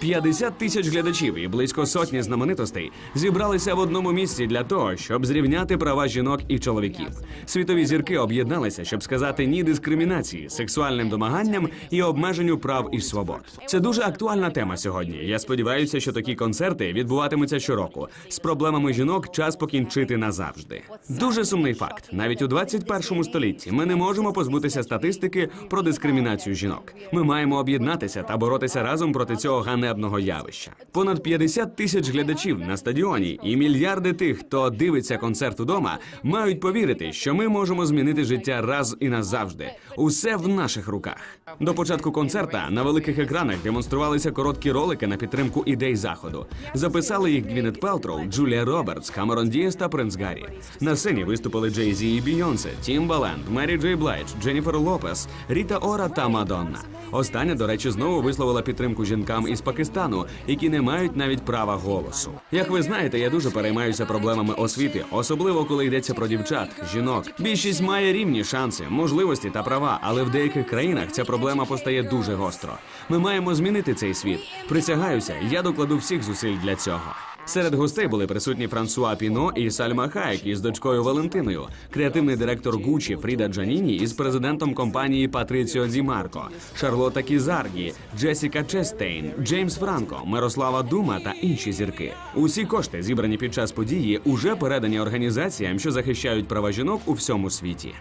50 тисяч глядачів і близько сотні знаменитостей зібралися в одному місці для того, щоб зрівняти права жінок і чоловіків. Світові зірки об'єдналися, щоб сказати ні дискримінації, сексуальним домаганням і обмеженню прав і свобод. Це дуже актуальна тема сьогодні. Я сподіваюся, що такі концерти відбуватимуться щороку. З проблемами жінок час покінчити назавжди. Дуже сумний факт. Навіть у 21 столітті ми не можемо позбутися статистики про дискримінацію жінок. Ми маємо об'єднатися та боротися разом проти цього ганебного явища. Понад 50 тисяч глядачів на стадіоні і мільярди тих, хто дивиться концерт удома, мають повірити, що ми можемо змінити життя раз і назавжди. Усе в наших руках. До початку концерта на великих екранах демонструвалися короткі ролики на підтримку ідей заходу. Записали їх Гвінет Пелтроу, Джулія Робертс, Камерон Дієс та Принц Гаррі. На сцені виступили Джей Зі і Бійонсе, Тімбаленд, Мері Джей Блайдж, Дженніфер Лопес, Ріта Ора та Мадонна. Остання, до речі, знову висловила підтримку жінкам із Пакистану, які не мають навіть права голосу. Як ви знаєте, я дуже переймаюся проблемами освіти, особливо коли йдеться про дівчат, жінок. Більшість має рівні шанси, можливості та права, але в деяких країнах ця проблема постає дуже гостро. Ми маємо змінити цей світ. Присягаюся, я докладу всіх зусиль для цього. Серед гостей були присутні Франсуа Піно і Сальма Хайек із дочкою Валентиною, креативний директор Гучі Фріда Джаніні із президентом компанії Патріціо Ді Марко, Шарлота Кізаргі, Джесіка Честейн, Джеймс Франко, Мирослава Дума та інші зірки. Усі кошти, зібрані під час події, уже передані організаціям, що захищають права жінок у всьому світі.